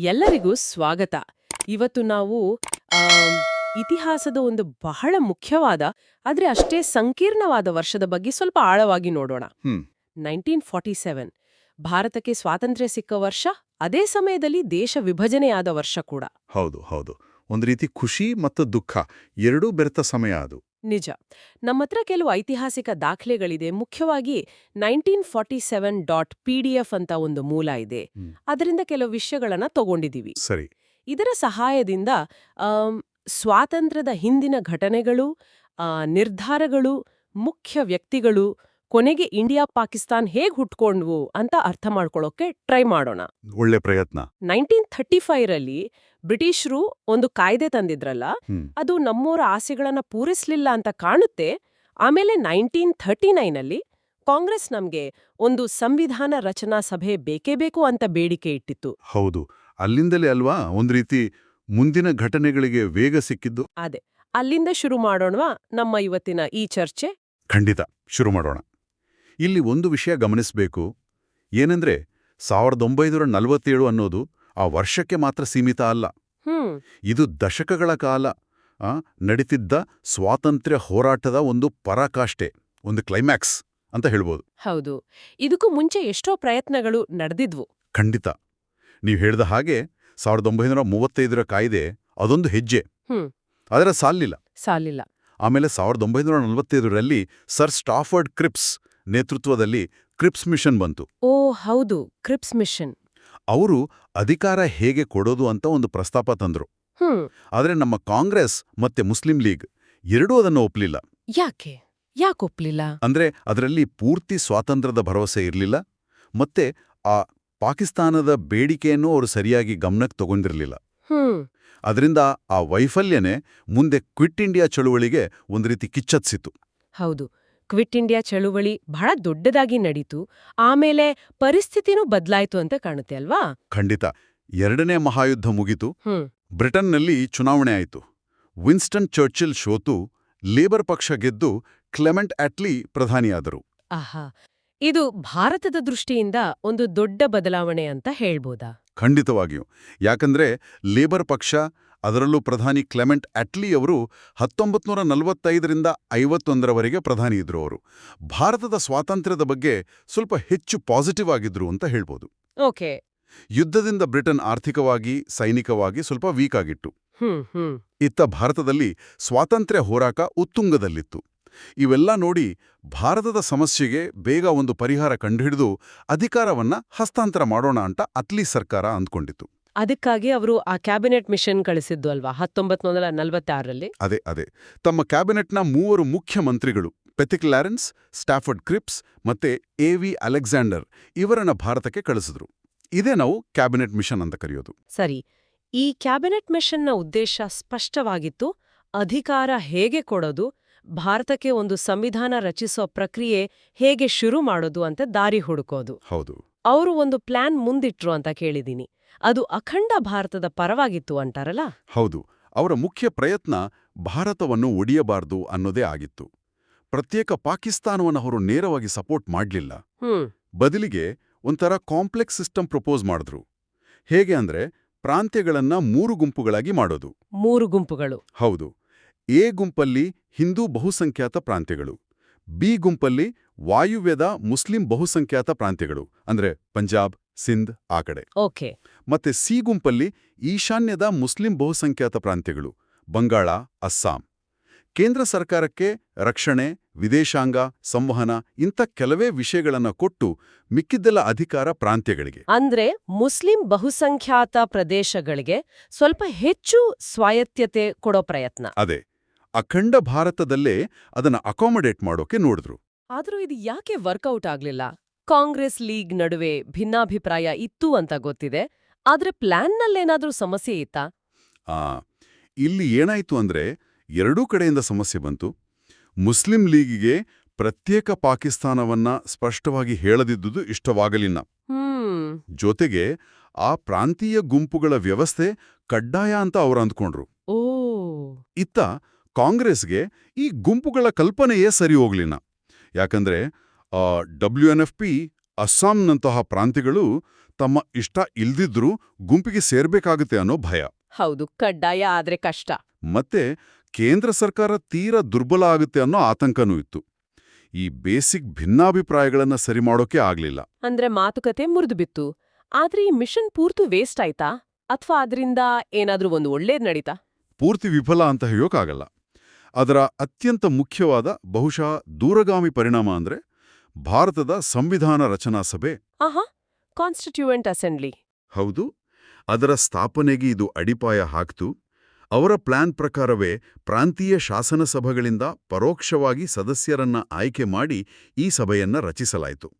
ಎಲ್ಲರಿಗೂ ಸ್ವಾಗತ. ಇವತ್ತು ನಾವು ಇತಿಹಾಸದ ಒಂದು ಬಹಳ ಮುಖ್ಯವಾದ ಆದ್ರೆ ಅಷ್ಟೇ ಸಂಕೀರ್ಣವಾದ ವರ್ಷದ ಬಗ್ಗೆ ಸ್ವಲ್ಪ ಆಳವಾಗಿ ನೋಡೋಣ. Nineteen forty seven. ಭಾರತಕ್ಕೆ ಸ್ವಾತಂತ್ರ್ಯ ಸಿಕ್ಕ ವರ್ಷ ಅದೇ ಸಮಯದಲ್ಲಿ ದೇಶ ವಿಭಜನೆಯಾದ ವರ್ಷ ಕೂಡ. ಹೌದು ಹೌದು. ಒಂದು ರೀತಿ ಖುಷಿ ಮತ್ತು ದುಃಖ ಎರಡೂ ಬೆರೆತ ಸಮಯ ಅದು. ನಿಜ. ನಮ್ಮತ್ರ ಕೆಲವು ಐತಿಹಾಸಿಕ ದಾಖಲೆಗಳಿದೆ. ಮುಖ್ಯವಾಗಿ nineteen forty seven dot P D F ಅಂತ ಒಂದು ಮೂಲ ಇದೆ. ಅದರಿಂದ ಕೆಲವು ವಿಷಯಗಳನ್ನ ತಗೊಂಡಿದ್ದೀವಿ ಸರಿ. ಇದರ ಸಹಾಯದಿಂದ ಸ್ವಾತಂತ್ರ್ಯದ ಹಿಂದಿನ ಘಟನೆಗಳು ನಿರ್ಧಾರಗಳು ಮುಖ್ಯ ವ್ಯಕ್ತಿಗಳು ಕೊನೆಗೆ ಇಂಡಿಯಾ ಪಾಕಿಸ್ತಾನ್ ಹೇಗ್ ಹುಟ್ಕೊಂಡ್ವು ಅಂತ ಅರ್ಥ ಮಾಡ್ಕೊಳ್ಳೋಕೆ ಟ್ರೈ ಮಾಡೋಣ. ಒಳ್ಳೆ ಪ್ರಯತ್ನ. ನೈನ್ಟೀನ್ ಥರ್ಟಿ ರಲ್ಲಿ ಬ್ರಿಟಿಷರು ಒಂದು ಕಾಯ್ದೆ ತಂದಿದ್ರಲ್ಲ ಅದು ನಮ್ಮೋರ ಆಸೆಗಳನ್ನ ಪೂರೈಸಲಿಲ್ಲ ಅಂತ ಕಾಣುತ್ತೆ ಆಮೇಲೆ ನೈನ್ಟೀನ್ ಥರ್ಟಿ ನೈನಲ್ಲಿ ಕಾಂಗ್ರೆಸ್ ನಮ್ಗೆ ಒಂದು ಸಂವಿಧಾನ ರಚನಾ ಸಭೆ ಬೇಕೇ ಬೇಕು ಅಂತ ಬೇಡಿಕೆ ಇಟ್ಟಿತ್ತು. ಹೌದು. ಅಲ್ಲಿಂದಲೇ ಅಲ್ವಾ ಒಂದು ರೀತಿ ಮುಂದಿನ ಘಟನೆಗಳಿಗೆ ವೇಗ ಸಿಕ್ಕಿದ್ದು? ಅದೇ. ಅಲ್ಲಿಂದ ಶುರು ಮಾಡೋಣವಾ ನಮ್ಮ ಇವತ್ತಿನ ಈ ಚರ್ಚೆ? ಖಂಡಿತ. ಶುರು ಮಾಡೋಣ. ಇಲ್ಲಿ ಒಂದು ವಿಷಯ ಗಮನಿಸಬೇಕು. ಏನೆಂದ್ರೆ ಸಾವಿರದ ಒಂಬೈನೂರ ನಲವತ್ತೇಳು ಅನ್ನೋದು ಆ ವರ್ಷಕ್ಕೆ ಮಾತ್ರ ಸೀಮಿತ ಅಲ್ಲ. ಇದು ದಶಕಗಳ ಕಾಲ. ಆ, ನಡೀತಿದ್ದ ಸ್ವಾತಂತ್ರ್ಯ ಹೋರಾಟದ ಒಂದು ಪರಾಕಾಷ್ಠೆ ಒಂದು ಕ್ಲೈಮ್ಯಾಕ್ಸ್ ಅಂತ ಹೇಳ್ಬೋದು. ಹೌದು. ಇದಕ್ಕೂ ಮುಂಚೆ ಎಷ್ಟೋ ಪ್ರಯತ್ನಗಳು ನಡೆದಿದ್ವು. ಖಂಡಿತ. ನೀವು ಹೇಳಿದ ಹಾಗೆ ಸಾವಿರದ ಒಂಬೈನೂರ ಮೂವತ್ತೈದರ ಕಾಯ್ದೆ ಅದೊಂದು ಹೆಜ್ಜೆ. ಅದರ ಸಾಲಿಲ್ಲ. ಸಾಲಿಲ್ಲ. ಆಮೇಲೆ ಸಾವಿರದ ಒಂಬೈನೂರ ನಲವತ್ತೈದರಲ್ಲಿ ಸರ್ ಸ್ಟಾಫರ್ಡ್ ಕ್ರಿಪ್ಸ್ ನೇತೃತ್ವದಲ್ಲಿ ಕ್ರಿಪ್ಸ್ ಮಿಷನ್ ಬಂತು. ಓ ಹೌದು ಕ್ರಿಪ್ಸ್ ಮಿಷನ್. ಅವರು ಅಧಿಕಾರ ಹೇಗೆ ಕೊಡೋದು ಅಂತ ಒಂದು ಪ್ರಸ್ತಾಪ ತಂದ್ರು. ಆದರೆ ನಮ್ಮ ಕಾಂಗ್ರೆಸ್ ಮತ್ತೆ ಮುಸ್ಲಿಂ ಲೀಗ್ ಎರಡೂ ಅದನ್ನು ಒಪ್ಪಲಿಲ್ಲ ಯಾಕೆ? ಯಾಕೊಪ್ಲಿಲ್ಲ ಅಂದ್ರೆ ಅದರಲ್ಲಿ ಪೂರ್ತಿ ಸ್ವಾತಂತ್ರ್ಯದ ಭರವಸೆ ಇರಲಿಲ್ಲ ಮತ್ತೆ ಆ ಪಾಕಿಸ್ತಾನದ ಬೇಡಿಕೆಯನ್ನು ಅವರು ಸರಿಯಾಗಿ ಗಮನಕ್ಕೆ ತಗೊಂಡಿರಲಿಲ್ಲ. ಅದರಿಂದ ಆ ವೈಫಲ್ಯನೇ ಮುಂದೆ ಕ್ವಿಟ್ ಇಂಡಿಯಾ ಚಳುವಳಿಗೆ ಒಂದು ರೀತಿ ಕಿಚ್ಚತ್ಸಿತು ಹೌದು. ಕ್ವಿಟ್ ಇಂಡಿಯಾ ಚಳುವಳಿ ಬಹಳ ದೊಡ್ಡದಾಗಿ ನಡೀತು ಆಮೇಲೆ ಪರಿಸ್ಥಿತಿನೂ ಬದಲಾಯಿತು ಅಂತ ಕಾಣುತ್ತೆ ಅಲ್ವಾ? ಖಂಡಿತ. ಎರಡನೇ ಮಹಾಯುದ್ಧ ಮುಗಿತು. ಬ್ರಿಟನ್ನಲ್ಲಿ ಚುನಾವಣೆ ಆಯಿತು. ವಿನ್ಸ್ಟನ್ ಚರ್ಚಿಲ್ ಶೋತು ಲೇಬರ್ ಪಕ್ಷ ಗೆದ್ದು ಕ್ಲೆಮೆಂಟ್ ಅಟ್ಲಿ ಪ್ರಧಾನಿಯಾದರು. ಆಹಾ. ಇದು ಭಾರತದ ದೃಷ್ಟಿಯಿಂದ ಒಂದು ದೊಡ್ಡ ಬದಲಾವಣೆ ಅಂತ ಹೇಳ್ಬೋದಾ? ಖಂಡಿತವಾಗಿಯೂ. ಯಾಕಂದ್ರೆ ಲೇಬರ್ ಪಕ್ಷ ಅದರಲ್ಲೂ ಪ್ರಧಾನಿ ಕ್ಲೆಮೆಂಟ್ ಅಟ್ಲಿ ಅವರು ಹತ್ತೊಂಬತ್ತು ನೂರ ನಲವತ್ತೈದರಿಂದ ಐವತ್ತೊಂದರವರೆಗೆ ಪ್ರಧಾನಿ ಇದ್ರು ಅವರು. ಭಾರತದ ಸ್ವಾತಂತ್ರ್ಯದ ಬಗ್ಗೆ ಸ್ವಲ್ಪ ಹೆಚ್ಚು ಪಾಸಿಟಿವ್ ಆಗಿದ್ರು ಅಂತ ಹೇಳ್ಬೋದು. ಓಕೆ. ಯುದ್ಧದಿಂದ ಬ್ರಿಟನ್ ಆರ್ಥಿಕವಾಗಿ ಸೈನಿಕವಾಗಿ ಸ್ವಲ್ಪ ವೀಕ್ ಆಗಿತ್ತು. ಇತ್ತ ಭಾರತದಲ್ಲಿ ಸ್ವಾತಂತ್ರ್ಯ ಹೋರಾಟ ಉತ್ತುಂಗದಲ್ಲಿತ್ತು. ಇವೆಲ್ಲ ನೋಡಿ ಭಾರತದ ಸಮಸ್ಯೆಗೆ ಬೇಗ ಒಂದು ಪರಿಹಾರ ಕಂಡುಹಿಡಿದು ಅಧಿಕಾರವನ್ನ ಹಸ್ತಾಂತರ ಮಾಡೋಣ ಅಂತ ಅತ್ಲಿ ಸರ್ಕಾರ ಅಂದ್ಕೊಂಡಿತ್ತು. ಅದಕ್ಕಾಗಿ ಅವರು ಆ ಕ್ಯಾಬಿನೆಟ್ ಮಿಷನ್ ಕಳಿಸಿದ್ದು ಅಲ್ವಾ? ಹತ್ತೊಂಬತ್ ನೂರ ನಲವತ್ತಾರರಲ್ಲಿ? ಅದೇ ಅದೇ. ತಮ್ಮ ಕ್ಯಾಬಿನೆಟ್ನ ಮೂವರು ಮುಖ್ಯಮಂತ್ರಿಗಳು ಪೆಥಿಕ್ ಲಾರೆನ್ಸ್ ಸ್ಟಾಫರ್ಡ್ ಕ್ರಿಪ್ಸ್ ಮತ್ತೆ ಎ ವಿ ಅಲೆಕ್ಸಾಂಡರ್ ಇವರನ್ನ ಭಾರತಕ್ಕೆ ಕಳಿಸಿದ್ರು. ಇದೇ ನಾವು ಕ್ಯಾಬಿನೆಟ್ ಮಿಷನ್ ಅಂತ ಕರೆಯೋದು. ಸರಿ. ಈ ಕ್ಯಾಬಿನೆಟ್ ಮಿಷನ್ನ ಉದ್ದೇಶ ಸ್ಪಷ್ಟವಾಗಿತ್ತು. ಅಧಿಕಾರ ಹೇಗೆ ಕೊಡೋದು? ಭಾರತಕ್ಕೆ ಒಂದು ಸಂವಿಧಾನ ರಚಿಸೋ ಪ್ರಕ್ರಿಯೆ ಹೇಗೆ ಶುರು ಮಾಡೋದು ಅಂತ ದಾರಿ ಹುಡುಕೋದು? ಹೌದು. ಅವರು ಒಂದು ಪ್ಲಾನ್ ಮುಂದಿಟ್ರು ಅಂತ ಕೇಳಿದೀನಿ ಅದು ಅಖಂಡ ಭಾರತದ ಪರವಾಗಿತ್ತು ಅಂತಾರಲ್ಲ? ಹೌದು. ಅವರ ಮುಖ್ಯ ಪ್ರಯತ್ನ ಭಾರತವನ್ನು ಒಡೆಯಬಾರದು ಅನ್ನೋದೇ ಆಗಿತ್ತು. ಪ್ರತ್ಯೇಕ ಪಾಕಿಸ್ತಾನವನ್ನು ಅವರು ನೇರವಾಗಿ ಸಪೋರ್ಟ್ ಮಾಡಲಿಲ್ಲ. ಬದಲಿಗೆ ಒಂಥರ ಕಾಂಪ್ಲೆಕ್ಸ್ ಸಿಸ್ಟಮ್ ಪ್ರಪೋಸ್ ಮಾಡಿದ್ರು. ಹೇಗೆ ಅಂದ್ರೆ ಪ್ರಾಂತ್ಯಗಳನ್ನ ಮೂರು ಗುಂಪುಗಳಾಗಿ ಮಾಡೋದು. ಮೂರು ಗುಂಪುಗಳು. ಹೌದು. ಎ ಗುಂಪಲ್ಲಿ ಹಿಂದೂ ಬಹುಸಂಖ್ಯಾತ ಪ್ರಾಂತ್ಯಗಳು. ಬಿ ಗುಂಪಲ್ಲಿ ವಾಯುವ್ಯದ ಮುಸ್ಲಿಂ ಬಹುಸಂಖ್ಯಾತ ಪ್ರಾಂತ್ಯಗಳು. ಅಂದ್ರೆ ಪಂಜಾಬ್ ಸಿಂಧ್ ಆ ಕಡೆ. ಓಕೆ. ಮತ್ತೆ ಸಿ ಗುಂಪಲ್ಲಿ ಈಶಾನ್ಯದ ಮುಸ್ಲಿಂ ಬಹುಸಂಖ್ಯಾತ ಪ್ರಾಂತ್ಯಗಳು ಬಂಗಾಳ ಅಸ್ಸಾಂ. ಕೇಂದ್ರ ಸರ್ಕಾರಕ್ಕೆ ರಕ್ಷಣೆ ವಿದೇಶಾಂಗ ಸಂವಹನ ಇಂಥ ಕೆಲವೇ ವಿಷಯಗಳನ್ನು ಕೊಟ್ಟು ಮಿಕ್ಕಿದ್ದೆಲ್ಲ ಅಧಿಕಾರ ಪ್ರಾಂತ್ಯಗಳಿಗೆ. ಅಂದ್ರೆ ಮುಸ್ಲಿಂ ಬಹುಸಂಖ್ಯಾತ ಪ್ರದೇಶಗಳಿಗೆ ಸ್ವಲ್ಪ ಹೆಚ್ಚು ಸ್ವಾಯತ್ತತೆ ಕೊಡೋ ಪ್ರಯತ್ನ. ಅದೇ ಅಖಂಡ ಭಾರತದಲ್ಲೇ ಅದನ್ನ ಅಕಾಮಡೇಟ್ ಮಾಡೋಕೆ ನೋಡಿದ್ರು. ಆದರೂ ಇದು ಯಾಕೆ ವರ್ಕೌಟ್ ಆಗ್ಲಿಲ್ಲ? ಕಾಂಗ್ರೆಸ್ ಲೀಗ್ ನಡುವೆ ಭಿನ್ನಾಭಿಪ್ರಾಯ ಇತ್ತು ಅಂತ ಗೊತ್ತಿದೆ. ಆದ್ರೆ ಪ್ಲಾನ್ನಲ್ಲೇನಾದ್ರೂ ಸಮಸ್ಯೆ ಇತ್ತಾ? ಆ ಇಲ್ಲಿ ಏನಾಯ್ತು ಅಂದ್ರೆ ಎರಡೂ ಕಡೆಯಿಂದ ಸಮಸ್ಯೆ ಬಂತು. ಮುಸ್ಲಿಂ ಲೀಗಿಗೆ ಪ್ರತ್ಯೇಕ ಪಾಕಿಸ್ತಾನವನ್ನ ಸ್ಪಷ್ಟವಾಗಿ ಹೇಳದಿದ್ದುದು ಇಷ್ಟವಾಗಲಿಲ್ಲ. ಜೊತೆಗೆ ಆ ಪ್ರಾಂತೀಯ ಗುಂಪುಗಳ ವ್ಯವಸ್ಥೆ ಕಡ್ಡಾಯ ಅಂತ ಅವರು ಅಂದ್ಕೊಂಡ್ರು. ಓ. ಇತ್ತ ಕಾಂಗ್ರೆಸ್ಗೆ ಈ ಗುಂಪುಗಳ ಕಲ್ಪನೆಯೇ ಸರಿ ಹೋಗ್ಲಿಲ್ಲ. ಯಾಕಂದ್ರೆ ಡಬ್ಲ್ಯೂ ಎನ್ ಎಫ್ ಪಿ ಅಸ್ಸಾಂನಂತಹ ಪ್ರಾಂತ್ಯಗಳು ತಮ್ಮ ಇಷ್ಟ ಇಲ್ದಿದ್ರೂ ಗುಂಪಿಗೆ ಸೇರ್ಬೇಕಾಗುತ್ತೆ ಅನ್ನೋ ಭಯ. ಹೌದು ಕಡ್ಡಾಯ ಆದ್ರೆ ಕಷ್ಟ. ಮತ್ತೆ ಕೇಂದ್ರ ಸರ್ಕಾರ ತೀರಾ ದುರ್ಬಲ ಆಗುತ್ತೆ ಅನ್ನೋ ಆತಂಕನೂ ಇತ್ತು. ಈ ಬೇಸಿಕ್ ಭಿನ್ನಾಭಿಪ್ರಾಯಗಳನ್ನ ಸರಿ ಮಾಡೋಕೆ ಆಗ್ಲಿಲ್ಲ. ಅಂದ್ರೆ ಮಾತುಕತೆ ಮುರಿದು ಬಿತ್ತು. ಆದ್ರೆ ಈ ಮಿಷನ್ ಪೂರ್ತಿ ವೇಸ್ಟ್ ಆಯ್ತಾ? ಅಥವಾ ಅದರಿಂದ ಏನಾದ್ರೂ ಒಂದು ಒಳ್ಳೇದ್ ನಡೀತಾ? ಪೂರ್ತಿ ವಿಫಲ ಅಂತ ಹೇಳೋಕ್ಕಾಗಲ್ಲ ಅದರ ಅತ್ಯಂತ ಮುಖ್ಯವಾದ ಬಹುಶಃ ದೂರಗಾಮಿ ಪರಿಣಾಮ ಅಂದ್ರೆ ಭಾರತದ ಸಂವಿಧಾನ ರಚನಾ ಸಭೆ? ಆಹಾ ಕಾನ್ಸ್ಟಿಟ್ಯೂಯೆಂಟ್ ಅಸೆಂಬ್ಲಿ. ಹೌದು. ಅದರ ಸ್ಥಾಪನೆಗೆ ಇದು ಅಡಿಪಾಯ ಹಾಕ್ತು. ಅವರ ಪ್ಲಾನ್ ಪ್ರಕಾರವೇ ಪ್ರಾಂತೀಯ ಶಾಸನ ಸಭೆಗಳಿಂದ ಪರೋಕ್ಷವಾಗಿ ಸದಸ್ಯರನ್ನ ಆಯ್ಕೆ ಮಾಡಿ ಈ ಸಭೆಯನ್ನ ರಚಿಸಲಾಯಿತು.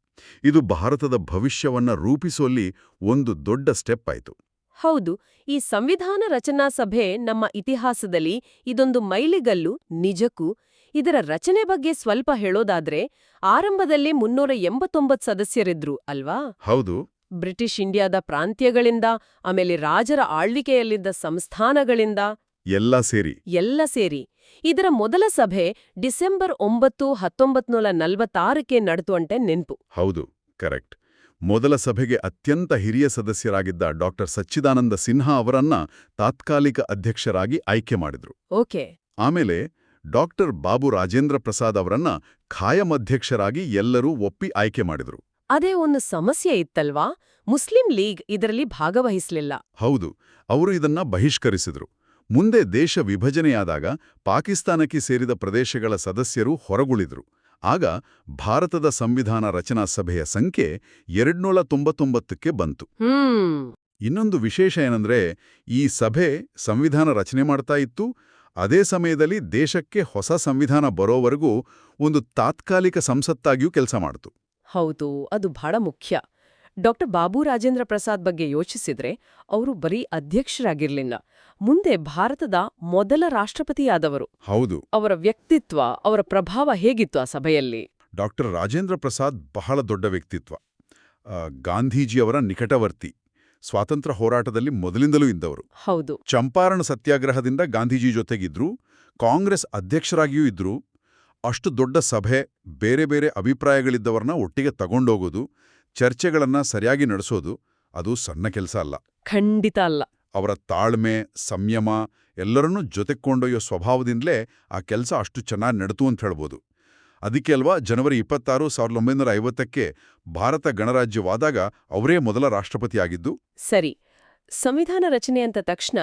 ಇದು ಭಾರತದ ಭವಿಷ್ಯವನ್ನ ರೂಪಿಸೋಲ್ಲಿ ಒಂದು ದೊಡ್ಡ ಸ್ಟೆಪ್ ಆಯಿತು. ಹೌದು ಈ ಸಂವಿಧಾನ ರಚನಾ ಸಭೆ ನಮ್ಮ ಇತಿಹಾಸದಲ್ಲಿ ಇದೊಂದು ಮೈಲಿಗಲ್ಲು ನಿಜಕ್ಕೂ ಇದರ ರಚನೆ ಬಗ್ಗೆ ಸ್ವಲ್ಪ ಹೇಳೋದಾದ್ರೆ ಆರಂಭದಲ್ಲಿ ಮುನ್ನೂರ ಎಂಬತ್ತೊಂಬತ್ತು ಸದಸ್ಯರಿದ್ರು ಅಲ್ವಾ? ಹೌದು. ಬ್ರಿಟಿಷ್ ಇಂಡಿಯಾದ ಪ್ರಾಂತ್ಯಗಳಿಂದ ಆಮೇಲೆ ರಾಜರ ಆಳ್ವಿಕೆಯಲ್ಲಿದ್ದ ಸಂಸ್ಥಾನಗಳಿಂದ. ಎಲ್ಲ ಸೇರಿ. ಎಲ್ಲ ಸೇರಿ. ಇದರ ಮೊದಲ ಸಭೆ ಡಿಸೆಂಬರ್ ಒಂಬತ್ತು ಹತ್ತೊಂಬತ್ನೂರ ನಲವತ್ತಾರಕ್ಕೆ ನಡೆತು ಅಂಟೆ ನೆನ್ಪು. ಹೌದು ಕರೆಕ್ಟ್. ಮೊದಲ ಸಭೆಗೆ ಅತ್ಯಂತ ಹಿರಿಯ ಸದಸ್ಯರಾಗಿದ್ದ ಡಾಕ್ಟರ್ ಸಚ್ಚಿದಾನಂದ ಸಿನ್ಹಾ ಅವರನ್ನ ತಾತ್ಕಾಲಿಕ ಅಧ್ಯಕ್ಷರಾಗಿ ಆಯ್ಕೆ ಮಾಡಿದ್ರು. ಓಕೆ. ಆಮೇಲೆ ಡಾಕ್ಟರ್ ಬಾಬು ರಾಜೇಂದ್ರ ಪ್ರಸಾದ್ ಅವರನ್ನ ಖಾಯಂ ಅಧ್ಯಕ್ಷರಾಗಿ ಎಲ್ಲರೂ ಒಪ್ಪಿ ಆಯ್ಕೆ ಮಾಡಿದ್ರು. ಅದೇ ಒಂದು ಸಮಸ್ಯೆ ಇತ್ತಲ್ವಾ? ಮುಸ್ಲಿಂ ಲೀಗ್ ಇದರಲ್ಲಿ ಭಾಗವಹಿಸಲಿಲ್ಲ. ಹೌದು ಅವರು ಇದನ್ನ ಬಹಿಷ್ಕರಿಸಿದ್ರು. ಮುಂದೆ ದೇಶ ವಿಭಜನೆಯಾದಾಗ ಪಾಕಿಸ್ತಾನಕ್ಕೆ ಸೇರಿದ ಪ್ರದೇಶಗಳ ಸದಸ್ಯರು ಹೊರಗುಳಿದ್ರು. ಆಗ ಭಾರತದ ಸಂವಿಧಾನ ರಚನಾ ಸಭೆಯ ಸಂಖ್ಯೆ ಎರಡ್ನೂರ ತೊಂಬತ್ತೊಂಬತ್ತಕ್ಕೆ ಬಂತು ಇನ್ನೊಂದು ವಿಶೇಷ ಏನಂದ್ರೆ ಈ ಸಭೆ ಸಂವಿಧಾನ ರಚನೆ ಮಾಡ್ತಾ ಇತ್ತು ಅದೇ ಸಮಯದಲ್ಲಿ ದೇಶಕ್ಕೆ ಹೊಸ ಸಂವಿಧಾನ ಬರೋವರೆಗೂ ಒಂದು ತಾತ್ಕಾಲಿಕ ಸಂಸತ್ತಾಗಿಯೂ ಕೆಲಸ ಮಾಡ್ತು. ಹೌದು ಅದು ಬಹಳ ಮುಖ್ಯ. ಡಾಕ್ಟರ್ ಬಾಬು ರಾಜೇಂದ್ರ ಪ್ರಸಾದ್ ಬಗ್ಗೆ ಯೋಚಿಸಿದ್ರೆ ಅವರು ಬರೀ ಅಧ್ಯಕ್ಷರಾಗಿರ್ಲಿಲ್ಲ. ಮುಂದೆ ಭಾರತದ ಮೊದಲ ರಾಷ್ಟ್ರಪತಿಯಾದವರು. ಹೌದು. ಅವರ ವ್ಯಕ್ತಿತ್ವ ಅವರ ಪ್ರಭಾವ ಹೇಗಿತ್ತು ಆ ಸಭೆಯಲ್ಲಿ? ಡಾಕ್ಟರ್ ರಾಜೇಂದ್ರ ಪ್ರಸಾದ್ ಬಹಳ ದೊಡ್ಡ ವ್ಯಕ್ತಿತ್ವ. ಗಾಂಧೀಜಿಯವರ ನಿಕಟವರ್ತಿ. ಸ್ವಾತಂತ್ರ್ಯ ಹೋರಾಟದಲ್ಲಿ ಮೊದಲಿಂದಲೂ ಇದ್ದವರು. ಹೌದು. ಚಂಪಾರಣ ಸತ್ಯಾಗ್ರಹದಿಂದ ಗಾಂಧೀಜಿ ಜೊತೆಗಿದ್ರು ಕಾಂಗ್ರೆಸ್ ಅಧ್ಯಕ್ಷರಾಗಿಯೂ ಇದ್ರು. ಅಷ್ಟು ದೊಡ್ಡ ಸಭೆ ಬೇರೆ ಬೇರೆ ಅಭಿಪ್ರಾಯಗಳಿದ್ದವರನ್ನ ಒಟ್ಟಿಗೆ ತಗೊಂಡೋಗೋದು ಚರ್ಚೆಗಳನ್ನ ಸರಿಯಾಗಿ ನಡೆಸೋದು ಅದು ಸಣ್ಣ ಕೆಲಸ ಅಲ್ಲ. ಖಂಡಿತ ಅಲ್ಲ. ಅವರ ತಾಳ್ಮೆ ಸಂಯಮ ಎಲ್ಲರನ್ನೂ ಜೊತೆಗೆ ಕೊಂಡೊಯ್ಯೋ ಸ್ವಭಾವದಿಂದಲೇ ಆ ಕೆಲಸ ಅಷ್ಟು ಚೆನ್ನಾಗಿ ನಡೆತು ಅಂತ ಹೇಳ್ಬೋದು. ಅದಕ್ಕೆ ಅಲ್ವಾ ಜನವರಿ ಇಪ್ಪತ್ತಾರು ಸಾವಿರದ ಒಂಬೈನೂರ ಐವತ್ತಕ್ಕೆ ಭಾರತ ಗಣರಾಜ್ಯವಾದಾಗ ಅವರೇ ಮೊದಲ ರಾಷ್ಟ್ರಪತಿಯಾಗಿದ್ದು? ಸರಿ. ಸಂವಿಧಾನ ರಚನೆ ಅಂತ ತಕ್ಷಣ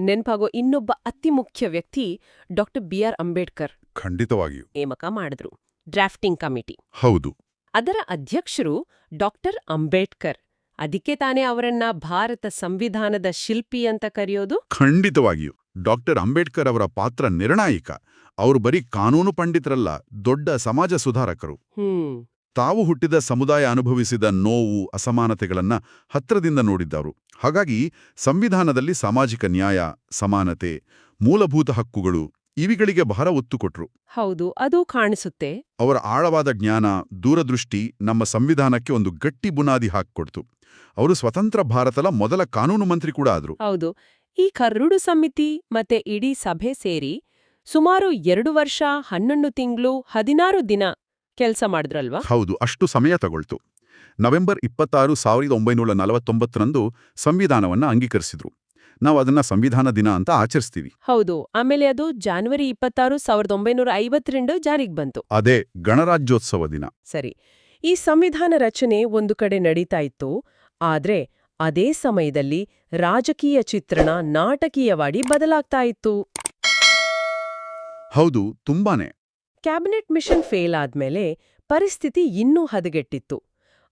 ನೆನ್ಪಾಗೋ ಇನ್ನೊಬ್ಬ ಅತಿ ಮುಖ್ಯ ವ್ಯಕ್ತಿ ಡಾಕ್ಟರ್ ಬಿ ಆರ್ ಅಂಬೇಡ್ಕರ್. ಖಂಡಿತವಾಗಿಯೂ. ನೇಮಕ ಮಾಡಿದ್ರು. Drafting committee. ಹೌದು. ಅದರ ಅಧ್ಯಕ್ಷರು ಡಾಕ್ಟರ್ ಅಂಬೇಡ್ಕರ್. ಅದಕ್ಕೆ ತಾನೇ ಅವರನ್ನ ಭಾರತ ಸಂವಿಧಾನದ ಶಿಲ್ಪಿ ಅಂತ ಕರೆಯೋದು? ಖಂಡಿತವಾಗಿಯೂ. ಡಾಕ್ಟರ್ ಅಂಬೇಡ್ಕರ್ ಅವರ ಪಾತ್ರ ನಿರ್ಣಾಯಕ. ಅವರು ಬರೀ ಕಾನೂನು ಪಂಡಿತರಲ್ಲ ದೊಡ್ಡ ಸಮಾಜ ಸುಧಾರಕರು. ತಾವು ಹುಟ್ಟಿದ ಸಮುದಾಯ ಅನುಭವಿಸಿದ ನೋವು ಅಸಮಾನತೆಗಳನ್ನ ಹತ್ರದಿಂದ ನೋಡಿದ್ದವರು. ಹಾಗಾಗಿ ಸಂವಿಧಾನದಲ್ಲಿ ಸಾಮಾಜಿಕ ನ್ಯಾಯ ಸಮಾನತೆ ಮೂಲಭೂತ ಹಕ್ಕುಗಳು ಇವಿಗಳಿಗೆ ಬಹಳ ಒತ್ತು ಕೊಟ್ರು. ಹೌದು ಅದು ಕಾಣಿಸುತ್ತೆ. ಅವರ ಆಳವಾದ ಜ್ಞಾನ ದೂರದೃಷ್ಟಿ ನಮ್ಮ ಸಂವಿಧಾನಕ್ಕೆ ಒಂದು ಗಟ್ಟಿ ಬುನಾದಿ ಹಾಕಿಕೊಡ್ತು. ಅವರು ಸ್ವತಂತ್ರ ಭಾರತದ ಮೊದಲ ಕಾನೂನು ಮಂತ್ರಿ ಕೂಡ ಆದ್ರು. ಹೌದು. ಈ ಕರಡು ಸಮಿತಿ ಮತ್ತೆ ಇಡೀ ಸಭೆ ಸೇರಿ ಸುಮಾರು ಎರಡು ವರ್ಷ ಹನ್ನೊಂದು ತಿಂಗಳು ಹದಿನಾರು ದಿನ ಕೆಲಸ ಮಾಡಿದ್ರಲ್ವಾ? ಹೌದು ಅಷ್ಟು ಸಮಯ ತಗೊಳ್ತು. ನವೆಂಬರ್ ಇಪ್ಪತ್ತಾರು ಸಾವಿರದ ಒಂಬೈನೂರ ನಲವತ್ತೊಂಬತ್ತರಂದು ಸಂವಿಧಾನವನ್ನ ಅಂಗೀಕರಿಸಿದ್ರು. ನಾವು ಅದನ್ನ ಸಂವಿಧಾನ ದಿನ ಅಂತ ಆಚರಿಸ್ತೀವಿ. ಹೌದು ಆಮೇಲೆ ಅದು ಜಾನ್ವರಿ ಇಪ್ಪತ್ತಾರು ಸಾವಿರದ ಒಂಬೈನೂರ ಐವತ್ತರಿಂದ ಜಾರಿಗೆ ಬಂತು. ಅದೇ ಗಣರಾಜ್ಯೋತ್ಸವ ದಿನ. ಸರಿ ಈ ಸಂವಿಧಾನ ರಚನೆ ಒಂದು ಕಡೆ ನಡೀತಾ ಇತ್ತು ಆದ್ರೆ ಅದೇ ಸಮಯದಲ್ಲಿ ರಾಜಕೀಯ ಚಿತ್ರಣ ನಾಟಕೀಯವಾಗಿ ಬದಲಾಗ್ತಾ ಇತ್ತು ಹೌದು ತುಂಬಾನೇ. ಕ್ಯಾಬಿನೆಟ್ ಮಿಷನ್ ಫೇಲ್ ಆದ್ಮೇಲೆ ಪರಿಸ್ಥಿತಿ ಇನ್ನೂ ಹದಗೆಟ್ಟಿತ್ತು.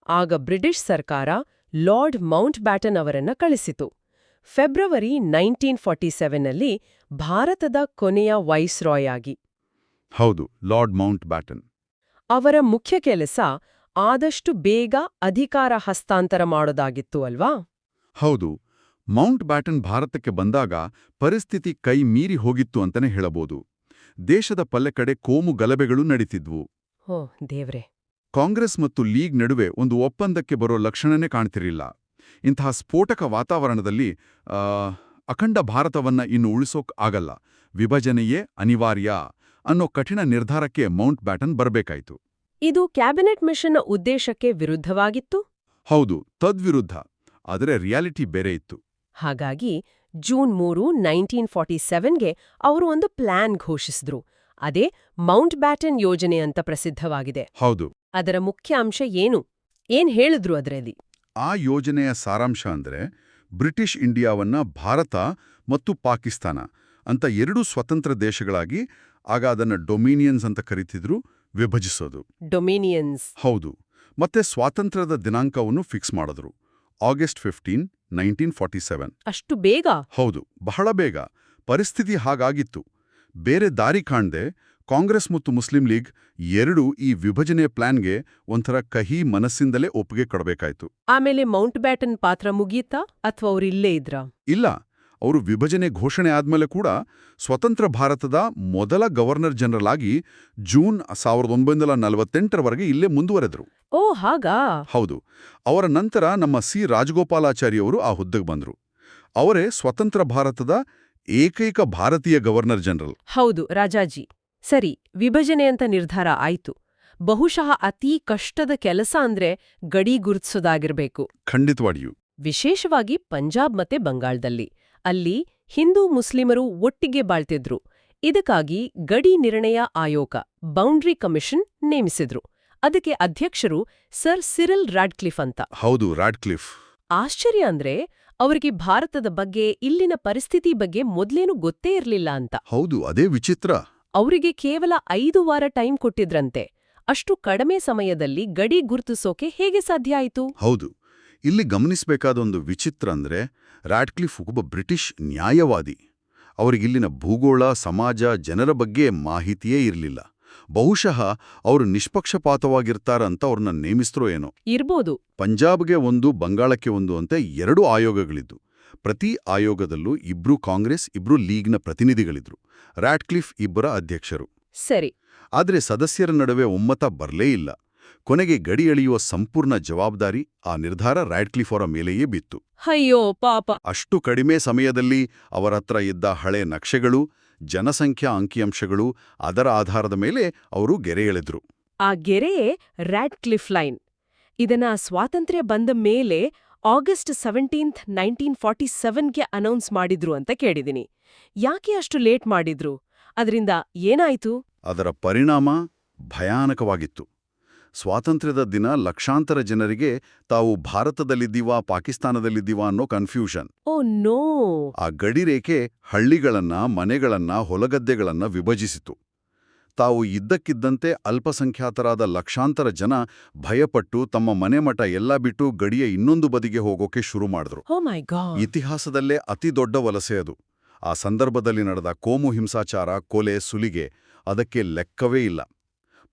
ಆಗ ಬ್ರಿಟಿಷ್ ಸರ್ಕಾರ ಲಾರ್ಡ್ ಮೌಂಟ್ ಬ್ಯಾಟನ್ ಅವರನ್ನ ಕಳಿಸಿತು. ಫೆಬ್ರವರಿ ನೈನ್ಟೀನ್ ಫಾರ್ಟಿ ಸೆವೆನ್ನಲ್ಲಿ ಭಾರತದ ಕೊನೆಯ ವೈಸ್ರಾಯ್ ಆಗಿ. ಹೌದು ಲಾರ್ಡ್ ಮೌಂಟ್ ಬ್ಯಾಟನ್ ಅವರ ಮುಖ್ಯ ಕೆಲಸ ಆದಷ್ಟು ಬೇಗ ಅಧಿಕಾರ ಹಸ್ತಾಂತರ ಮಾಡೋದಾಗಿತ್ತು ಅಲ್ವಾ? ಹೌದು. ಮೌಂಟ್ ಬ್ಯಾಟನ್ ಭಾರತಕ್ಕೆ ಬಂದಾಗ ಪರಿಸ್ಥಿತಿ ಕೈ ಮೀರಿ ಹೋಗಿತ್ತು ಅಂತಾನೆ ಹೇಳಬಹುದು. ದೇಶದ ಪಲ್ಲೆ ಕಡೆ ಕೋಮು ಗಲಭೆಗಳು ನಡೀತಿದ್ವು. ಓ ದೇವ್ರೆ. ಕಾಂಗ್ರೆಸ್ ಮತ್ತು ಲೀಗ್ ನಡುವೆ ಒಂದು ಒಪ್ಪಂದಕ್ಕೆ ಬರೋ ಲಕ್ಷಣನೇ ಕಾಣ್ತಿರಲಿಲ್ಲ. ಇಂತಹ ಸ್ಫೋಟಕ ವಾತಾವರಣದಲ್ಲಿ ಅಖಂಡ ಭಾರತವನ್ನ ಇನ್ನು ಉಳಿಸೋಕ್ ಆಗಲ್ಲ. ವಿಭಜನೆಯೇ ಅನಿವಾರ್ಯ ಅನ್ನೋ ಕಠಿಣ ನಿರ್ಧಾರಕ್ಕೆ ಮೌಂಟ್ ಬ್ಯಾಟನ್ ಬರಬೇಕಾಯಿತು. ಇದು ಕ್ಯಾಬಿನೆಟ್ ಮಿಷನ್ನ ಉದ್ದೇಶಕ್ಕೆ ವಿರುದ್ಧವಾಗಿತ್ತು? ಹೌದು ತದ್ವಿರುದ್ಧ ಆದರೆ ರಿಯಾಲಿಟಿ ಬೇರೆ ಇತ್ತು. ಹಾಗಾಗಿ ಜೂನ್ ಮೂರು ನೈನ್ಟೀನ್ ಫಾರ್ಟಿ ಸೆವೆನ್ಗೆ ಅವರು ಒಂದು ಪ್ಲಾನ್ ಘೋಷಿಸಿದ್ರು. ಅದೇ ಮೌಂಟ್ ಬ್ಯಾಟನ್ ಯೋಜನೆ ಅಂತ ಪ್ರಸಿದ್ಧವಾಗಿದೆ. ಹೌದು. ಅದರ ಮುಖ್ಯ ಅಂಶ ಏನು? ಏನ್ ಹೇಳಿದ್ರು ಅದರಲ್ಲಿ? ಆ ಯೋಜನೆಯ ಸಾರಾಂಶ ಅಂದ್ರೆ ಬ್ರಿಟಿಷ್ ಇಂಡಿಯಾವನ್ನ ಭಾರತ ಮತ್ತು ಪಾಕಿಸ್ತಾನ ಅಂತ ಎರಡು ಸ್ವತಂತ್ರ ದೇಶಗಳಾಗಿ ಆಗ ಅದನ್ನ ಡೊಮಿನಿಯನ್ಸ್ ಅಂತ ಕರಿತಿದ್ರು ವಿಭಜಿಸೋದು. ಡೊಮಿನಿಯನ್ಸ್ ಹೌದು. ಮತ್ತೆ ಸ್ವಾತಂತ್ರ್ಯದ ದಿನಾಂಕವನ್ನು ಫಿಕ್ಸ್ ಮಾಡಿದ್ರು. August fifteen nineteen forty seven ಅಷ್ಟು ಬೇಗ? ಹೌದು ಬಹಳ ಬೇಗ. ಪರಿಸ್ಥಿತಿ ಹಾಗಾಗಿತ್ತು. ಬೇರೆ ದಾರಿ ಕಾಣದೆ ಕಾಂಗ್ರೆಸ್ ಮತ್ತು ಮುಸ್ಲಿಂ ಲೀಗ್ ಎರಡು ಈ ವಿಭಜನೆ ಪ್ಲಾನ್ಗೆ ಒಂಥರ ಕಹಿ ಮನಸ್ಸಿಂದಲೇ ಒಪ್ಪಿಗೆ ಕೊಡಬೇಕಾಯ್ತು. ಆಮೇಲೆ ಮೌಂಟ್ ಬ್ಯಾಟನ್ ಪಾತ್ರ ಮುಗಿಯುತ್ತಾ ಅಥವಾ ಅವ್ರಿಲ್ಲೇ ಇದ್ರ ಇದ್ರಾ? ಇಲ್ಲ ಅವರು ವಿಭಜನೆ ಘೋಷಣೆ ಆದಮೇಲೆ ಕೂಡ ಸ್ವತಂತ್ರ ಭಾರತದ ಮೊದಲ ಗವರ್ನರ್ ಜನರಲ್ ಆಗಿ ಜೂನ್ ಸಾವಿರದ ಒಂಬೈನೂರ ನಲವತ್ತೆಂಟರವರೆಗೆ ಇಲ್ಲೇ ಮುಂದುವರೆದರು. ಓ ಹಾಗಾ? ಹೌದು. ಅವರ ನಂತರ ನಮ್ಮ ಸಿ. ರಾಜಗೋಪಾಲಾಚಾರಿಯವರು ಆ ಹುದ್ದೆಗೆ ಬಂದರು. ಅವರೇ ಸ್ವತಂತ್ರ ಭಾರತದ ಏಕೈಕ ಭಾರತೀಯ ಗವರ್ನರ್ ಜನರಲ್. ಹೌದು ರಾಜಾಜಿ. ಸರಿ ವಿಭಜನೆ ಅಂತ ನಿರ್ಧಾರ ಆಯಿತು. ಬಹುಶಃ ಅತೀ ಕಷ್ಟದ ಕೆಲಸ ಅಂದ್ರೆ ಗಡಿ ಗುರುತಿಸೋದಾಗಿರ್ಬೇಕು. ಖಂಡಿತವಾಗಿಯೂ. ವಿಶೇಷವಾಗಿ ಪಂಜಾಬ್ ಮತ್ತೆ ಬಂಗಾಳದಲ್ಲಿ. ಅಲ್ಲಿ ಹಿಂದೂ ಮುಸ್ಲಿಮರು ಒಟ್ಟಿಗೆ ಬಾಳ್ತಿದ್ರು. ಇದಕ್ಕಾಗಿ ಗಡಿ ನಿರ್ಣಯ ಆಯೋಗ ಬೌಂಡ್ರಿ ಕಮಿಷನ್ ನೇಮಿಸಿದ್ರು. ಅದಕ್ಕೆ ಅಧ್ಯಕ್ಷರು ಸರ್ ಸಿರಿಲ್ ರಾಡ್ಕ್ಲಿಫ್ ಅಂತ. ಹೌದು ರಾಡ್ಕ್ಲಿಫ್. ಆಶ್ಚರ್ಯ ಅಂದ್ರೆ ಅವರಿಗೆ ಭಾರತದ ಬಗ್ಗೆ ಇಲ್ಲಿನ ಪರಿಸ್ಥಿತಿ ಬಗ್ಗೆ ಮೊದ್ಲೇನು ಗೊತ್ತೇ ಇರಲಿಲ್ಲ ಅಂತ. ಹೌದು ಅದೇ ವಿಚಿತ್ರ. ಅವರಿಗೆ ಕೇವಲ ಐದು ವಾರ ಟೈಮ್ ಕೊಟ್ಟಿದ್ರಂತೆ. ಅಷ್ಟು ಕಡಿಮೆ ಸಮಯದಲ್ಲಿ ಗಡಿ ಗುರುತಿಸೋಕೆ ಹೇಗೆ ಸಾಧ್ಯ ಆಯಿತು? ಹೌದು ಇಲ್ಲಿ ಗಮನಿಸಬೇಕಾದ ಒಂದು ವಿಚಿತ್ರ ಅಂದ್ರೆ ರಾಡ್ಕ್ಲಿಫ್ ಒಬ್ಬ ಬ್ರಿಟಿಷ್ ನ್ಯಾಯವಾದಿ. ಅವರಿಗಿಲ್ಲಿನ ಭೂಗೋಳ ಸಮಾಜ ಜನರ ಬಗ್ಗೆ ಮಾಹಿತಿಯೇ ಇರಲಿಲ್ಲ. ಬಹುಶಃ ಅವರು ನಿಷ್ಪಕ್ಷಪಾತವಾಗಿರ್ತಾರಂತ ಅವ್ರನ್ನ ನೇಮಿಸ್ತ್ರೋ ಏನೋ. ಇರ್ಬೋದು. ಪಂಜಾಬ್ಗೆ ಒಂದು ಬಂಗಾಳಕ್ಕೆ ಒಂದು ಅಂತ ಎರಡು ಆಯೋಗಗಳಿದ್ದು ಪ್ರತಿ ಆಯೋಗದಲ್ಲೂ ಇಬ್ರು ಕಾಂಗ್ರೆಸ್ ಇಬ್ರು ಲೀಗ್ನ ಪ್ರತಿನಿಧಿಗಳಿದ್ರು. ರಾಡ್ಕ್ಲಿಫ್ ಇಬ್ಬರ ಅಧ್ಯಕ್ಷರು. ಸರಿ. ಆದರೆ ಸದಸ್ಯರ ನಡುವೆ ಒಮ್ಮತ ಬರಲೇ ಇಲ್ಲ. ಕೊನೆಗೆ ಗಡಿ ಎಳೆಯುವ ಸಂಪೂರ್ಣ ಜವಾಬ್ದಾರಿ ಆ ನಿರ್ಧಾರ ರ್ಯಾಡ್ಕ್ಲಿಫೋರ ಅವರ ಮೇಲೆಯೇ ಬಿತ್ತು. ಅಯ್ಯೋ ಪಾಪ. ಅಷ್ಟು ಕಡಿಮೆ ಸಮಯದಲ್ಲಿ ಅವರತ್ರ ಇದ್ದ ಹಳೆ ನಕ್ಷೆಗಳು ಜನಸಂಖ್ಯಾ ಅಂಕಿಅಂಶಗಳು ಅದರ ಆಧಾರದ ಮೇಲೆ ಅವರು ಗೆರೆ ಎಳೆದ್ರು. ಆ ಗೆರೆಯೇ ರ್ಯಾಡ್ಕ್ಲಿಫ್ ಲೈನ್. ಇದನ್ನ ಸ್ವಾತಂತ್ರ್ಯ ಬಂದ ಮೇಲೆ ಆಗಸ್ಟ್ ಸೆವೆಂಟೀನ್ತ್ ನೈನ್ಟೀನ್ ಫಾರ್ಟಿ ಸೆವೆನ್ಗೆ ಅನೌನ್ಸ್ ಮಾಡಿದ್ರು ಅಂತ ಕೇಳಿದಿನಿ. ಯಾಕೆ ಅಷ್ಟು ಲೇಟ್ ಮಾಡಿದ್ರು? ಅದರಿಂದ ಏನಾಯ್ತು? ಅದರ ಪರಿಣಾಮ ಭಯಾನಕವಾಗಿತ್ತು. ಸ್ವಾತಂತ್ರ್ಯದ ದಿನ ಲಕ್ಷಾಂತರ ಜನರಿಗೆ ತಾವು ಭಾರತದಲ್ಲಿದ್ದೀವಾ ಪಾಕಿಸ್ತಾನದಲ್ಲಿದ್ದೀವಾ ಅನ್ನೋ ಕನ್ಫ್ಯೂಷನ್ ಓ ನೋ! ಆ ಗಡಿರೇಖೆ ಹಳ್ಳಿಗಳನ್ನ ಮನೆಗಳನ್ನ ಹೊಲಗದ್ದೆಗಳನ್ನ ವಿಭಜಿಸಿತು. ತಾವು ಇದ್ದಕ್ಕಿದ್ದಂತೆ ಅಲ್ಪಸಂಖ್ಯಾತರಾದ ಲಕ್ಷಾಂತರ ಜನ ಭಯಪಟ್ಟು ತಮ್ಮ ಮನೆಮಠ ಎಲ್ಲ ಬಿಟ್ಟು ಗಡಿಯ ಇನ್ನೊಂದು ಬದಿಗೆ ಹೋಗೋಕೆ ಶುರು ಮಾಡಿದ್ರು. ಇತಿಹಾಸದಲ್ಲೇ ಅತಿ ದೊಡ್ಡ ವಲಸೆ ಅದು. ಆ ಸಂದರ್ಭದಲ್ಲಿ ನಡೆದ ಕೋಮು ಹಿಂಸಾಚಾರ ಕೊಲೆ ಸುಲಿಗೆ ಅದಕ್ಕೆ ಲೆಕ್ಕವೇ ಇಲ್ಲ.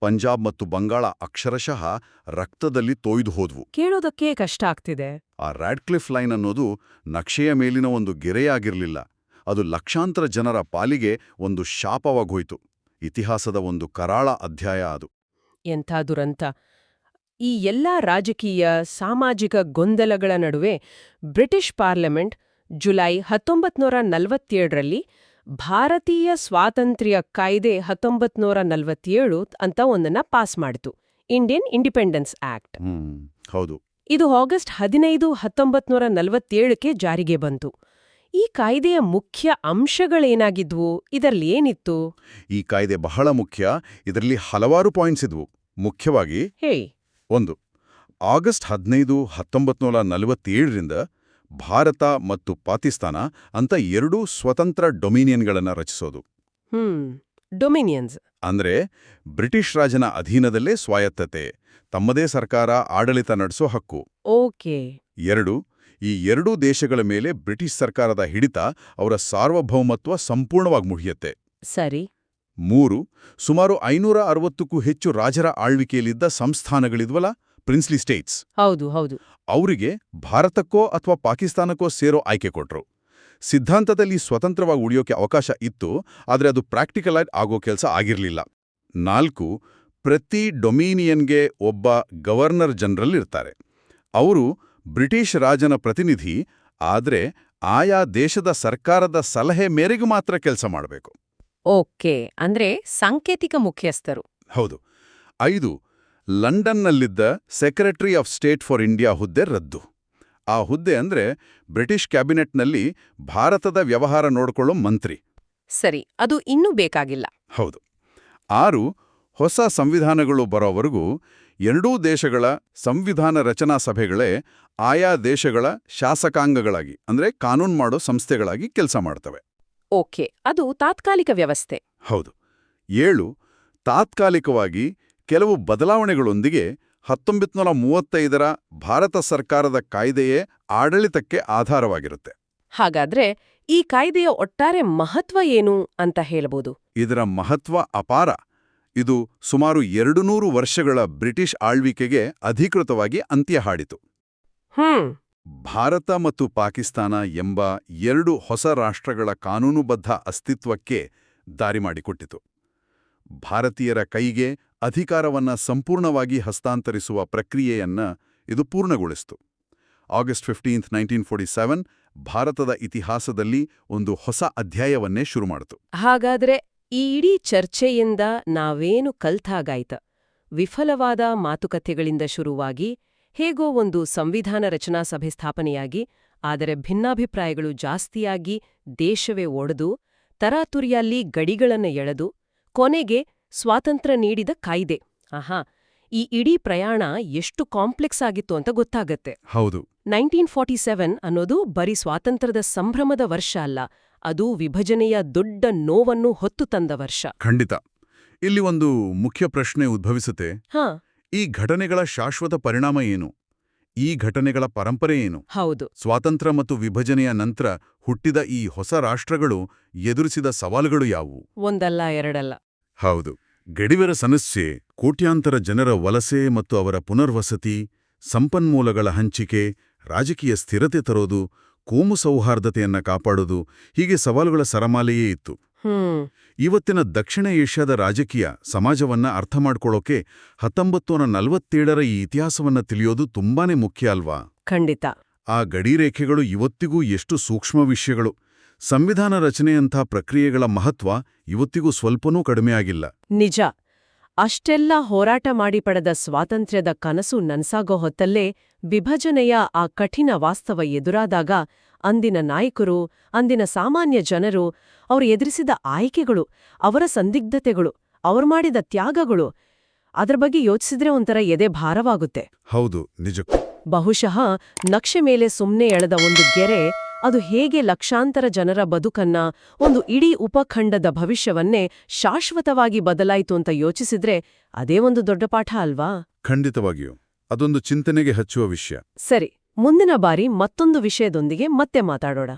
ಪಂಜಾಬ್ ಮತ್ತು ಬಂಗಾಳ ಅಕ್ಷರಶಃ ರಕ್ತದಲ್ಲಿ ತೋಯ್ದು ಹೋದ್ವು. ಕೇಳೋದಕ್ಕೆ ಕಷ್ಟ ಆಗ್ತಿದೆ. ಆ ರ್ಯಾಡ್ಕ್ಲಿಫ್ ಲೈನ್ ಅನ್ನೋದು ನಕ್ಷೆಯ ಮೇಲಿನ ಒಂದು ಗೆರೆಯಾಗಿರಲಿಲ್ಲ. ಅದು ಲಕ್ಷಾಂತರ ಜನರ ಪಾಲಿಗೆ ಒಂದು ಶಾಪವಾಗೋಯ್ತು. ಇತಿಹಾಸದ ಒಂದು ಕರಾಳ ಅಧ್ಯಾಯ ಅದು. ಎಂಥ ದುರಂತ. ಈ ಎಲ್ಲ ರಾಜಕೀಯ ಸಾಮಾಜಿಕ ಗೊಂದಲಗಳ ನಡುವೆ ಬ್ರಿಟಿಷ್ ಪಾರ್ಲಿಮೆಂಟ್ ಜುಲೈ ಹತ್ತೊಂಬತ್ನೂರ ನಲವತ್ತೇಳರಲ್ಲಿ ಭಾರತೀಯ ಸ್ವಾತಂತ್ರ್ಯ ಕಾಯ್ದೆ ಹತ್ತೊಂಬತ್ನೂರ ನಲವತ್ತೇಳು ಅಂತ ಒಂದನ್ನ ಪಾಸ್ ಮಾಡಿತು. ಇಂಡಿಯನ್ ಇಂಡಿಪೆಂಡೆನ್ಸ್ ಆಕ್ಟ್ ಹೌದು. ಇದು ಆಗಸ್ಟ್ ಹದಿನೈದು ಹತ್ತೊಂಬತ್ನೂರ ನಲವತ್ತೇಳಕ್ಕೆ ಜಾರಿಗೆ ಬಂತು. ಈ ಕಾಯ್ದೆಯ ಮುಖ್ಯ ಅಂಶಗಳೇನಾಗಿದ್ವು? ಇದರಲ್ಲಿ ಏನಿತ್ತು? ಈ ಕಾಯ್ದೆ ಬಹಳ ಮುಖ್ಯ. ಇದರಲ್ಲಿ ಹಲವಾರು ಪಾಯಿಂಟ್ಸ್ ಇದ್ವು. ಮುಖ್ಯವಾಗಿ ಹೇ ಒಂದು ಆಗಸ್ಟ್ ಹದಿನೈದು ಹತ್ತೊಂಬತ್ನೂರ ನಲವತ್ತೇಳರಿಂದ ಭಾರತ ಮತ್ತು ಪಾಕಿಸ್ತಾನ ಅಂತ ಎರಡೂ ಸ್ವತಂತ್ರ ಡೊಮಿನಿಯನ್ಗಳನ್ನು ರಚಿಸೋದು. ಡೊಮಿನಿಯನ್ಸ್. ಅಂದ್ರೆ ಬ್ರಿಟಿಷ್ ರಾಜನ ಅಧೀನದಲ್ಲೇ ಸ್ವಾಯತ್ತತೆ ತಮ್ಮದೇ ಸರ್ಕಾರ ಆಡಳಿತ ನಡೆಸೋ ಹಕ್ಕು. ಓಕೆ. ಎರಡು ಈ ಎರಡೂ ದೇಶಗಳ ಮೇಲೆ ಬ್ರಿಟಿಷ್ ಸರ್ಕಾರದ ಹಿಡಿತ ಅವರ ಸಾರ್ವಭೌಮತ್ವ ಸಂಪೂರ್ಣವಾಗಿ ಮುಗಿಯತ್ತೆ. ಸರಿ. ಮೂರು ಸುಮಾರು ಐನೂರ ಅರವತ್ತಕ್ಕೂ ಹೆಚ್ಚು ರಾಜರ ಆಳ್ವಿಕೆಯಲ್ಲಿದ್ದ ಸಂಸ್ಥಾನಗಳಿದ್ವಲ್ಲ? ಪ್ರಿನ್ಸ್ಲಿ ಸ್ಟೇಟ್ಸ್ ಹೌದು ಹೌದು. ಅವರಿಗೆ ಭಾರತಕ್ಕೋ ಅಥವಾ ಪಾಕಿಸ್ತಾನಕ್ಕೋ ಸೇರೋ ಆಯ್ಕೆ ಕೊಟ್ರು. ಸಿದ್ಧಾಂತದಲ್ಲಿ ಸ್ವತಂತ್ರವಾಗಿ ಉಳಿಯೋಕೆ ಅವಕಾಶ ಇತ್ತು ಆದರೆ ಅದು ಪ್ರಾಕ್ಟಿಕಲ್ ಆಗಿ ಆಗೋ ಕೆಲಸ ಆಗಿರಲಿಲ್ಲ. ನಾಲ್ಕು ಪ್ರತಿ ಡೊಮಿನಿಯನ್ಗೆ ಒಬ್ಬ ಗವರ್ನರ್ ಜನರಲ್ ಇರ್ತಾರೆ. ಅವರು ಬ್ರಿಟಿಷ್ ರಾಜನ ಪ್ರತಿನಿಧಿ ಆದರೆ ಆಯಾ ದೇಶದ ಸರ್ಕಾರದ ಸಲಹೆ ಮೇರೆಗೆ ಮಾತ್ರ ಕೆಲಸ ಮಾಡಬೇಕು. ಓಕೆ ಅಂದ್ರೆ ಸಾಂಕೇತಿಕ ಮುಖ್ಯಸ್ಥರು. ಹೌದು. ಐದು ಲಂಡನ್ನಲ್ಲಿದ್ದ secretary of state for India ಹುದ್ದೆ ರದ್ದು. ಆ ಹುದ್ದೆ ಅಂದ್ರೆ ಬ್ರಿಟಿಷ್ ಕ್ಯಾಬಿನೆಟ್ನಲ್ಲಿ ಭಾರತದ ವ್ಯವಹಾರ ನೋಡಿಕೊಳ್ಳೋ ಮಂತ್ರಿ. ಸರಿ ಅದು ಇನ್ನೂ ಬೇಕಾಗಿಲ್ಲ. ಹೌದು. ಆರು ಹೊಸ ಸಂವಿಧಾನಗಳು ಬರೋವರೆಗೂ ಎರಡೂ ದೇಶಗಳ ಸಂವಿಧಾನ ರಚನಾ ಸಭೆಗಳೇ ಆಯಾ ದೇಶಗಳ ಶಾಸಕಾಂಗಗಳಾಗಿ ಅಂದ್ರೆ ಕಾನೂನು ಮಾಡೋ ಸಂಸ್ಥೆಗಳಾಗಿ ಕೆಲಸ ಮಾಡ್ತವೆ. ಓಕೆ ಅದು ತಾತ್ಕಾಲಿಕ ವ್ಯವಸ್ಥೆ. ಹೌದು. ಏಳು ತಾತ್ಕಾಲಿಕವಾಗಿ ಕೆಲವು ಬದಲಾವಣೆಗಳೊಂದಿಗೆ ಹತ್ತೊಂಬತ್ತು ನೂರ ಮೂವತ್ತೈದರ ಭಾರತ ಸರ್ಕಾರದ ಕಾಯ್ದೆಯೇ ಆಡಳಿತಕ್ಕೆ ಆಧಾರವಾಗಿರುತ್ತೆ. ಹಾಗಾದ್ರೆ ಈ ಕಾಯ್ದೆಯ ಒಟ್ಟಾರೆ ಮಹತ್ವ ಏನು ಅಂತ ಹೇಳಬಹುದು ಇದರ ಮಹತ್ವ ಅಪಾರ. ಇದು ಸುಮಾರು ಎರಡು ನೂರು ವರ್ಷಗಳ ಬ್ರಿಟಿಷ್ ಆಳ್ವಿಕೆಗೆ ಅಧಿಕೃತವಾಗಿ ಅಂತ್ಯ ಹಾಡಿತು. ಹ್ಮ್. ಭಾರತ ಮತ್ತು ಪಾಕಿಸ್ತಾನ ಎಂಬ ಎರಡು ಹೊಸ ರಾಷ್ಟ್ರಗಳ ಕಾನೂನುಬದ್ಧ ಅಸ್ತಿತ್ವಕ್ಕೆ ದಾರಿ ಮಾಡಿಕೊಟ್ಟಿತು. ಭಾರತೀಯರ ಕೈಗೆ ಅಧಿಕಾರವನ್ನ ಸಂಪೂರ್ಣವಾಗಿ ಹಸ್ತಾಂತರಿಸುವ ಪ್ರಕ್ರಿಯೆಯನ್ನ ಇದು ಪೂರ್ಣಗೊಳಿಸಿತು. August fifteenth nineteen forty seven ಭಾರತದ ಇತಿಹಾಸದಲ್ಲಿ ಒಂದು ಹೊಸ ಅಧ್ಯಾಯವನ್ನೇ ಶುರುಮಾಡಿತು ಹಾಗಾದ್ರೆ ಈ ಇಡೀ ಚರ್ಚೆಯಿಂದ ನಾವೇನು ಕಲ್ತಾಗಾಯ್ತ? ವಿಫಲವಾದ ಮಾತುಕತೆಗಳಿಂದ ಶುರುವಾಗಿ ಹೇಗೋ ಒಂದು ಸಂವಿಧಾನ ರಚನಾ ಸಭೆ ಸ್ಥಾಪನೆಯಾಗಿ, ಆದರೆ ಭಿನ್ನಾಭಿಪ್ರಾಯಗಳು ಜಾಸ್ತಿಯಾಗಿ ದೇಶವೇ ಒಡೆದು, ತರಾತುರಿಯಲ್ಲಿ ಗಡಿಗಳನ್ನು ಎಳೆದು, ಕೊನೆಗೆ ಸ್ವಾತಂತ್ರ್ಯ ನೀಡಿದ ಕಾಯ್ದೆ. ಆಹಾ ಈ ಇಡೀ ಪ್ರಯಾಣ ಎಷ್ಟು ಕಾಂಪ್ಲೆಕ್ಸ್ ಆಗಿತ್ತು ಅಂತ ಗೊತ್ತಾಗತ್ತೆ. ಹೌದು. ನೈನ್ಟೀನ್ ಫಾರ್ಟಿ ಸೆವೆನ್ ಅನ್ನೋದು ಬರೀ ಸ್ವಾತಂತ್ರ್ಯದ ಸಂಭ್ರಮದ ವರ್ಷ ಅಲ್ಲ ಅದು ವಿಭಜನೆಯ ದೊಡ್ಡ ನೋವನ್ನು ಹೊತ್ತು ತಂದ ವರ್ಷ. ಖಂಡಿತ. ಇಲ್ಲಿ ಒಂದು ಮುಖ್ಯ ಪ್ರಶ್ನೆ ಉದ್ಭವಿಸುತ್ತೆ. ಹಾ. ಈ ಘಟನೆಗಳ ಶಾಶ್ವತ ಪರಿಣಾಮ ಏನು? ಈ ಘಟನೆಗಳ ಪರಂಪರೆ ಏನು? ಹೌದು. ಸ್ವಾತಂತ್ರ್ಯ ಮತ್ತು ವಿಭಜನೆಯ ನಂತರ ಹುಟ್ಟಿದ ಈ ಹೊಸ ರಾಷ್ಟ್ರಗಳು ಎದುರಿಸಿದ ಸವಾಲುಗಳು ಯಾವುವು? ಒಂದಲ್ಲ ಎರಡಲ್ಲ. ಹೌದು. ಗಡಿವರ ಸಮಸ್ಯೆ ಕೋಟ್ಯಾಂತರ ಜನರ ವಲಸೆ ಮತ್ತು ಅವರ ಪುನರ್ವಸತಿ ಸಂಪನ್ಮೂಲಗಳ ಹಂಚಿಕೆ ರಾಜಕೀಯ ಸ್ಥಿರತೆ ತರೋದು ಕೋಮು ಸೌಹಾರ್ದತೆಯನ್ನ ಕಾಪಾಡೋದು ಹೀಗೆ ಸವಾಲುಗಳ ಸರಮಾಲೆಯೇ ಇತ್ತು. ಇವತ್ತಿನ ದಕ್ಷಿಣ ಏಷ್ಯಾದ ರಾಜಕೀಯ ಸಮಾಜವನ್ನ ಅರ್ಥ ಮಾಡ್ಕೊಳ್ಳೋಕೆ ಹತ್ತೊಂಬತ್ತು ನಲವತ್ತೇಳರ ಈ ಇತಿಹಾಸವನ್ನ ತಿಳಿಯೋದು ತುಂಬಾನೇ ಮುಖ್ಯ ಅಲ್ವಾ? ಖಂಡಿತ. ಆ ಗಡಿರೇಖೆಗಳು ಇವತ್ತಿಗೂ ಎಷ್ಟು ಸೂಕ್ಷ್ಮ ವಿಷಯಗಳು. ಸಂವಿಧಾನ ರಚನೆಯಂಥ ಪ್ರಕ್ರಿಯೆಗಳ ಮಹತ್ವ ಇವತ್ತಿಗೂ ಸ್ವಲ್ಪನೂ ಕಡಿಮೆಯಾಗಿಲ್ಲ. ನಿಜ. ಅಷ್ಟೆಲ್ಲ ಹೋರಾಟ ಮಾಡಿ ಪಡೆದ ಸ್ವಾತಂತ್ರ್ಯದ ಕನಸು ನನ್ಸಾಗೋ ಹೊತ್ತಲ್ಲೇ ವಿಭಜನೆಯ ಆ ಕಠಿಣ ವಾಸ್ತವ ಎದುರಾದಾಗ ಅಂದಿನ ನಾಯಕರು ಅಂದಿನ ಸಾಮಾನ್ಯ ಜನರು ಅವರು ಎದುರಿಸಿದ ಆಯ್ಕೆಗಳು ಅವರ ಸಂದಿಗ್ಧತೆಗಳು ಅವರು ಮಾಡಿದ ತ್ಯಾಗಗಳು ಅದರ ಬಗ್ಗೆ ಯೋಚಿಸಿದ್ರೆ ಒಂಥರ ಎದೆ ಭಾರವಾಗುತ್ತೆ. ಹೌದು ನಿಜಕ್ಕೂ. ಬಹುಶಃ ನಕ್ಷೆ ಮೇಲೆ ಸುಮ್ಮನೆ ಎಳೆದ ಒಂದು ಗೆರೆ ಅದು ಹೇಗೆ ಲಕ್ಷಾಂತರ ಜನರ ಬದುಕನ್ನ ಒಂದು ಇಡೀ ಉಪಖಂಡದ ಭವಿಷ್ಯವನ್ನೇ ಶಾಶ್ವತವಾಗಿ ಬದಲಾಯಿತು ಅಂತ ಯೋಚಿಸಿದ್ರೆ ಅದೇ ಒಂದು ದೊಡ್ಡ ಪಾಠ ಅಲ್ವಾ? ಖಂಡಿತವಾಗಿಯೂ. ಅದೊಂದು ಚಿಂತನೆಗೆ ಹಚ್ಚುವ ವಿಷಯ. ಸರಿ ಮುಂದಿನ ಬಾರಿ ಮತ್ತೊಂದು ವಿಷಯದೊಂದಿಗೆ ಮತ್ತೆ ಮಾತಾಡೋಣ.